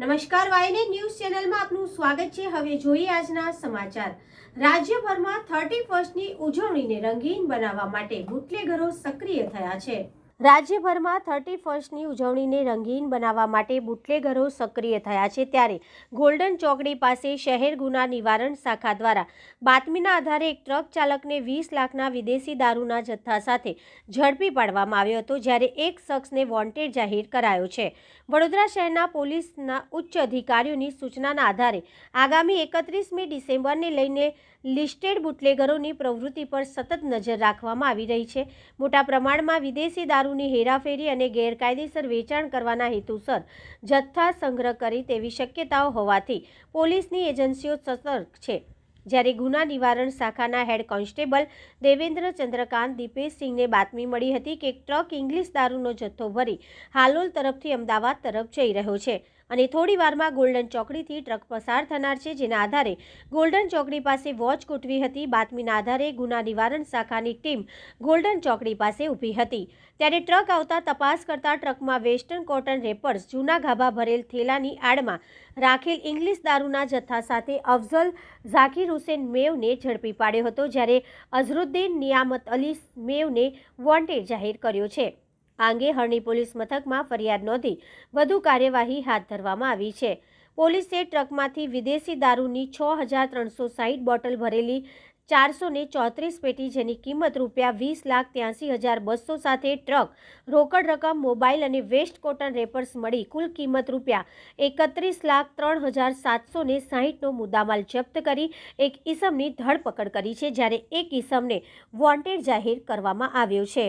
નમસ્કાર, વાયને ન્યૂઝ ચેનલમાં આપનું સ્વાગત છે. હવે જોઈએ આજના સમાચાર. રાજ્યભરમાં થર્ટી ફર્સ્ટની ઉજવણીને રંગીન બનાવવા માટે બુટલેગરો સક્રિય થયા છે. રાજ્યભરમાં થર્ટી ફર્સ્ટની ઉજવણીને રંગીન બનાવવા માટે બુટલેગરો સક્રિય થયા છે ત્યારે ગોલ્ડન ચોકડી પાસે શહેર ગુના નિવારણ શાખા દ્વારા બાતમીના આધારે એક ટ્રક ચાલકને વીસ લાખના વિદેશી દારૂના જથ્થા સાથે ઝડપી પાડવામાં આવ્યો હતો જ્યારે એક શખ્સને વોન્ટેડ જાહેર કરાયો છે. વડોદરા શહેરના પોલીસના ઉચ્ચ અધિકારીઓની સૂચનાના આધારે આગામી એકત્રીસમી ડિસેમ્બરને લઈને લિસ્ટેડ બુટલેગરોની પ્રવૃત્તિ પર સતત નજર રાખવામાં આવી રહી છે. મોટા પ્રમાણમાં વિદેશી દારૂની હેરાફેરી અને ગેરકાયદેસર વેચાણ કરવાના હેતુસર જથ્થા સંગ્રહ કરી તેવી શક્યતાઓ હોવાથી પોલીસની એજન્સીઓ સતર્ક છે. જ્યારે ગુના નિવારણ શાખાના હેડ કોન્સ્ટેબલ દેવેન્દ્ર ચંદ્રકાંત દીપેશસિંહને બાતમી મળી હતી કે ટ્રક ઇંગ્લિશ દારૂનો જથ્થો ભરી હાલોલ તરફથી અમદાવાદ તરફ જઈ રહ્યો છે. અને થોડી વારમાં ગોલ્ડન ચોકડીથી ટ્રક પસાર થનાર છે, જેના આધારે ગોલ્ડન ચોકડી પાસે વોચ ગોઠવી હતી. બાતમીના આધારે ગુના નિવારણ શાખાની ટીમ ગોલ્ડન ચોકડી પાસે ઊભી હતી. ત્યારે ટ્રક આવતા તપાસ કરતા ટ્રકમાં વેસ્ટર્ન કોટન રેપર્સ, જૂના ગાભા ભરેલ થેલાની આડમાં રાખેલ ઇંગ્લિશ દારૂના જથ્થા સાથે અફઝલ ઝાકીર હુસેન મેવને ઝડપી પાડ્યો હતો, જ્યારે અઝરુદ્દીન નિયામત અલી મેવને વોન્ટેડ જાહેર કર્યો છે. આ અંગે હરણી પોલીસ મથકમાં ફરિયાદ નોંધી વધુ કાર્યવાહી હાથ ધરવામાં આવી છે. પોલીસે ટ્રકમાંથી વિદેશી દારૂની છ હજાર ત્રણસો સાહીઠ બોટલ ભરેલી ચારસો ને ચોત્રીસ પેટી જેની કિંમત રૂપિયા વીસ લાખ ત્યાંસી હજાર બસો સાથે ટ્રક, રોકડ રકમ, મોબાઈલ અને વેસ્ટ કોટન રેપર્સ મળી કુલ કિંમત રૂપિયા એકત્રીસ લાખ ત્રણ હજાર સાતસો ને સાહીઠનો મુદ્દામાલ જપ્ત કરી એક ઈસમની ધરપકડ કરી છે, જ્યારે એક ઈસમને વોન્ટેડ જાહેર કરવામાં આવ્યો છે.